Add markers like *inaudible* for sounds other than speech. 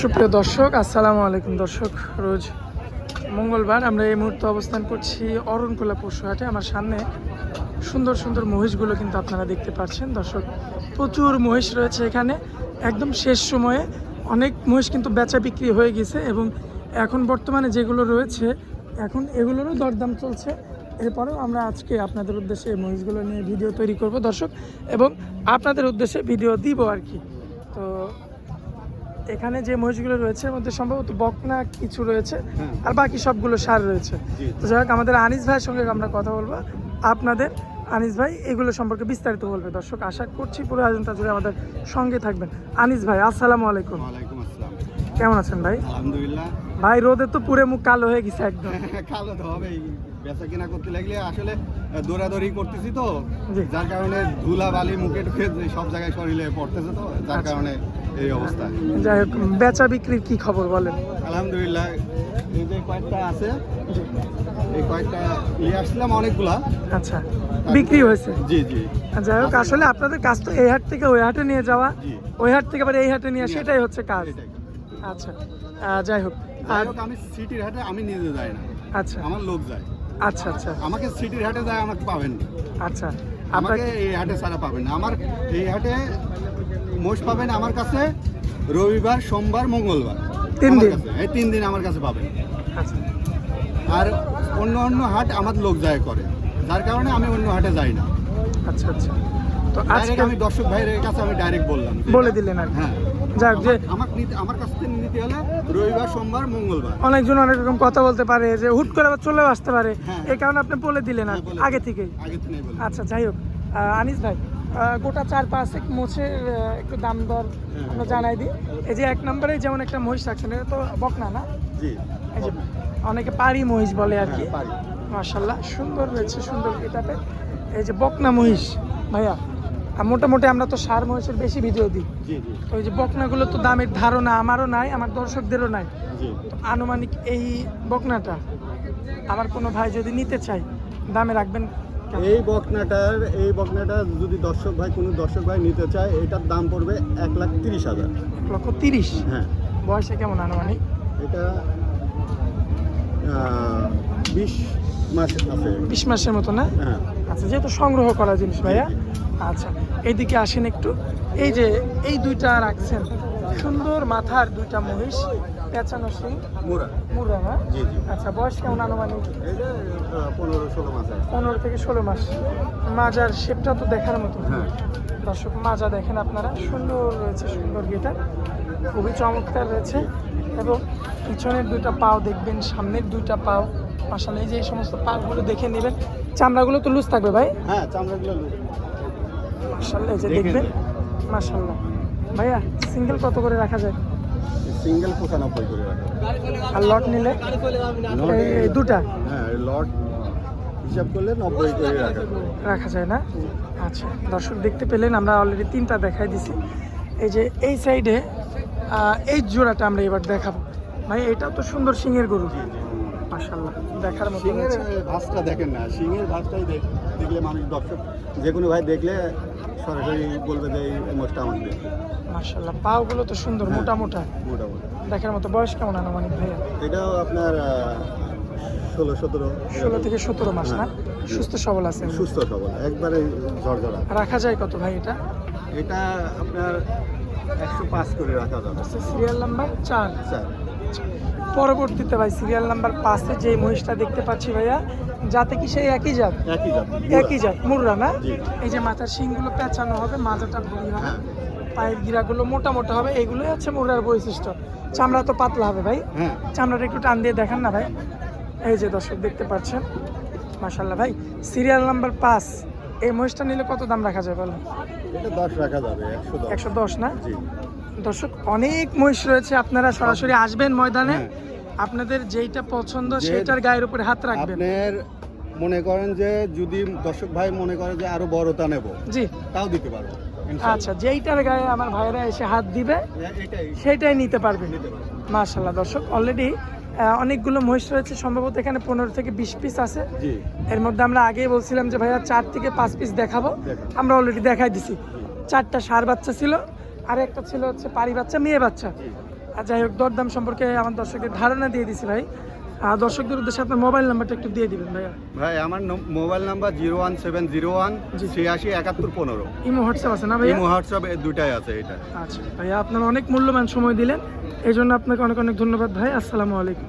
সুপ্রিয় দর্শক, আসসালামু আলাইকুম দর্শক। রোজ মঙ্গলবার আমরা এই মুহূর্তে অবস্থান করছি অরণকুলা পশুহাটে আমার সামনে সুন্দর সুন্দর মহিষগুলো কিন্তু আপনারা দেখতে পাচ্ছেন। দর্শক, প্রচুর মহিষ রয়েছে এখানে। একদম শেষ সময়ে অনেক মহিষ কিন্তু বেচা বিক্রি হয়ে গেছে এবং এখন বর্তমানে যেগুলো রয়েছে, এখন এগুলোরও দরদাম চলছে। এরপরেও আমরা আজকে আপনাদের উদ্দেশ্যে এই মহিষগুলো নিয়ে ভিডিও তৈরি করব দর্শক, এবং আপনাদের উদ্দেশ্যে ভিডিও দিব আর কি। তো এখানে যে মহিষগুলো রয়েছে এর মধ্যে সম্ভবত বকনা কিছু রয়েছে হ্যাঁ। আর বাকি সবগুলো সার রয়েছে। তো যাই হোক আমাদের আনিস ভাইয়ের সঙ্গে আমরা কথা বলব। আপনাদের আনিস ভাই এগুলো সম্পর্কে বিস্তারিত বলবে। দর্শক আশা করছি পুরো আয়োজনটা জুড়ে আমাদের সঙ্গে থাকবেন। আনিস ভাই আসসালামু আলাইকুম। কেমন আছেন ভাই? আলহামদুলিল্লাহ। ভাই রোদে তো পুরে মুখ কালো হয়ে গেছে একদম। *laughs* কালো তো হবেই। বেচা কিনা করতে লাগলে আসলে দৌড়াদৌড়ি করতেছি তো। যার কারণে ধুলা বালি মুখে টুকে সব জায়গায় শরীরে পড়তেছে তো। যার আচ্ছা। কারণে এই অবস্থা। যাই হোক বেচা বিক্রির কি খবর বলেন? আলহামদুলিল্লাহ এই যে কয়েকটা আছে এই কয়েকটা নিয়ে আসছিলাম অনেকগুলা। আচ্ছা বিক্রি হয়েছে? জি জি। যাই হোক আসলে আপনাদের কাজ তো এই হাট থেকে ওই হাটে নিয়ে যাওয়া। ওই হাট থেকে আবার এই হাটে নিয়ে সেটাই হচ্ছে কাজ। আচ্ছা যাই হোক আর আমি সিটির হাটে আমি নিজে যাই না। আচ্ছা। আমার লোক যায়। আচ্ছা আচ্ছা। আমাকে সিটির হাটে যায় আমাকে পাবেন না। আচ্ছা আমাকে আপনাকে এই হাটে ছাড়া পাবেন আমার এই হাটে মোষ পাবেন আমার কাছে রবিবার সোমবার মঙ্গলবার। তিন দিন। এই তিন দিন আমার কাছে পাবেন। আচ্ছা। আর অন্য অন্য হাট আমার লোক যায় করে। যার কারণে আমি অন্য হাটে যাই না। আচ্ছা আচ্ছা। তো আজকে আমি দর্শক ভাইয়ের কাছে আমি ডাইরেক্ট বললাম বলে দিলেন আর হ্যাঁ। যাক যে আমার- নিতে আমার কাছ থেকে নিতে হলে রবিবার সোমবার মঙ্গলবার। অনেকজন অনেক রকম কথা বলতে পারে যে হুট করে আবার চলেও আসতে পারে। হ্যাঁ। এই কারণে আপনি বলে দিলেন আর হ্যাঁ, আগে। থেকেই। আগে থেকে আচ্ছা যাই হোক। আনিস ভাই গোটা চার পাঁচ এক মোছের একটু দাম দর হ্যাঁ। আমরা জানাই দিই। এই যে এক নম্বরে যেমন একটা মহিষ রাখছেন এটা তো বকনা না? জি এই যে অনেকে পাড়ি মহিষ বলে আর কি। হ্যাঁ, পারি। মার্শাল্লাহ সুন্দর রয়েছে সুন্দর এটাতে। এই যে বকনা মহিষ ভাইয়া আর মোটামুটি আমরা তো সার মহিষের বেশি ভিডিও দিই। এই যে বকনাগুলো তো দামের ধারণা আমারও নাই আমার দর্শকদেরও নাই। তো আনুমানিক এই বকনাটা আমার কোনো ভাই যদি নিতে চাই দামে রাখবেন? এই বকনাটার এই বকনাটা যদি দর্শক ভাই কোনো দর্শক ভাই নিতে চায় এটার দাম পড়বে এক লাখ তিরিশ হাজার। এক লক্ষ তিরিশ? হ্যাঁ। বয়সে কেমন আনুমানিক? এটা বিশ মাস আছে। বিশ মাসের মতো না? হ্যাঁ। আচ্ছা যেহেতু সংগ্রহ করা জিনিস ভাইয়া। আচ্ছা এইদিকে আসেন একটু। এই যে এই দুইটা রাখছেন। সুন্দর মাথার দুইটা মহিষ। পেঁচানো সিং মোরা। মুরা না জি জি। আচ্ছা বয়স কেমন আনুমানিক? পনেরো ষোলো মাস পনেরো থেকে ষোলো মাস। মাজার শেপটা তো দেখার মতো। হ্যাঁ। দর্শক মাজা দেখেন আপনারা। সুন্দর রয়েছে সুন্দর গেটা খুবই চমৎকার রয়েছে। এবং পিছনের দুইটা পাও দেখবেন সামনের দুইটা পাও। এই যে এই সমস্ত পাগুলো দেখে নেবেন। চামড়াগুলো তো লুজ থাকবে ভাই? হ্যাঁ চামড়াগুলো মাসাল্লাহ যে দেখবেন। মাসাল্লাহ ভাইয়া সিঙ্গেল কত করে রাখা যায়? সিঙ্গেল পঁচানব্বই করে রাখা। আর লট নিলে? এই দুটা? হ্যাঁ লট হিসাব করলে নব্বই করে রাখা রাখা যায় না? আচ্ছা দর্শক দেখতে পেলেন আমরা অলরেডি তিনটা দেখাই দিছি। এই যে এই সাইডে এই জোড়াটা আমরা এবার দেখাবো। ভাই এটাও তো সুন্দর সিংয়ের গরু। মাসাল্লাহ দেখার মতো সিংহের। ভাসটা দেখেন না সিংহের ভাসটাই দেখ দেখলে মানুষ দর্শক যে কোনো ভাই দেখলে সরাসরি বলবে যে এই মোষটা আমাকে মাশাল্লাহ পাগুলো তো সুন্দর হ্যাঁ। মোটা মোটা। মোটামুটি দেখার মতো বয়স কেমন আনুমানিক ভাইয়া? এটাও আপনার ষোলো সতেরো। ষোলো থেকে সতেরো মাস না? হ্যাঁ। সুস্থ সবল আছে সুস্থ সবল একবারে ঝরঝরা। রাখা যায় কত ভাই এটা? এটা আপনার একশো পাঁচ করে রাখা যাবে। সিরিয়াল নাম্বার চার। চার। স্যার পরবর্তীতে ভাই সিরিয়াল নাম্বার পাঁচে যে মহিষটা দেখতে পাচ্ছি ভাইয়া যাতে কি সেই একই জাত? একই জাত একই জাত মুররা না? এই যে মাথার শিংগুলো পেঁচানো হবে মাথাটা ভরি হবে পায়ের গিরাগুলো মোটা মোটা হবে এগুলোই হচ্ছে মুরার বৈশিষ্ট্য। চামড়া তো পাতলা হবে ভাই। হ্যাঁ। চামড়াটা একটু টান দিয়ে দেখান না ভাই। এই যে দর্শক দেখতে পাচ্ছেন মাশাল্লাহ ভাই। সিরিয়াল নাম্বার পাঁচ এই মহিষটা নিলে কত দাম রাখা যায় বলো এটা দশ রাখা যাবে একশো দশ। না? দর্শক অনেক মহিষ রয়েছে আপনারা সরাসরি আসবেন ময়দানে। হ্যাঁ। আপনাদের যেইটা পছন্দ সেটার গায়ের উপরে হাত রাখবেন। আপনার মনে করেন যে যদি দর্শক ভাই মনে করে যে আরও বড়টা নেব জি। তাও দিতে পারব আচ্ছা যেইটার গায়ে আমার ভাইরা এসে হাত দিবে এটাই। সেটাই নিতে পারবেন নিতে মাশাল্লাহ দর্শক অলরেডি অনেকগুলো মহিষ রয়েছে সম্ভবত এখানে পনেরো থেকে বিশ পিস আছে। এর মধ্যে আমরা আগেই বলছিলাম যে ভাইয়া চার থেকে পাঁচ পিস দেখাবো। আমরা অলরেডি দেখাই দিছি। চারটা সার বাচ্চা ছিল আর একটা ছিল হচ্ছে পারি বাচ্চা মেয়ে বাচ্চা। আর যাই হোক দরদাম সম্পর্কে আমার দর্শকদের ধারণা দিয়ে দিছি ভাই। আর দর্শকদের উদ্দেশ্যে আপনার মোবাইল নাম্বারটা একটু দিয়ে দিবেন ভাইয়া। ভাই আমার mobile number zero one seven zero one. ছিয়াশি একাত্তর পনেরো। ইমো হোয়াটসঅ্যাপ আছে না ভাইয়া? এই হোয়াটসঅ্যাপ দুটাই আছে এটা। আচ্ছা ভাইয়া আপনারা অনেক মূল্যবান সময় দিলেন। এই জন্য আপনাকে অনেক অনেক ধন্যবাদ ভাই। আসসালামু আলাইকুম।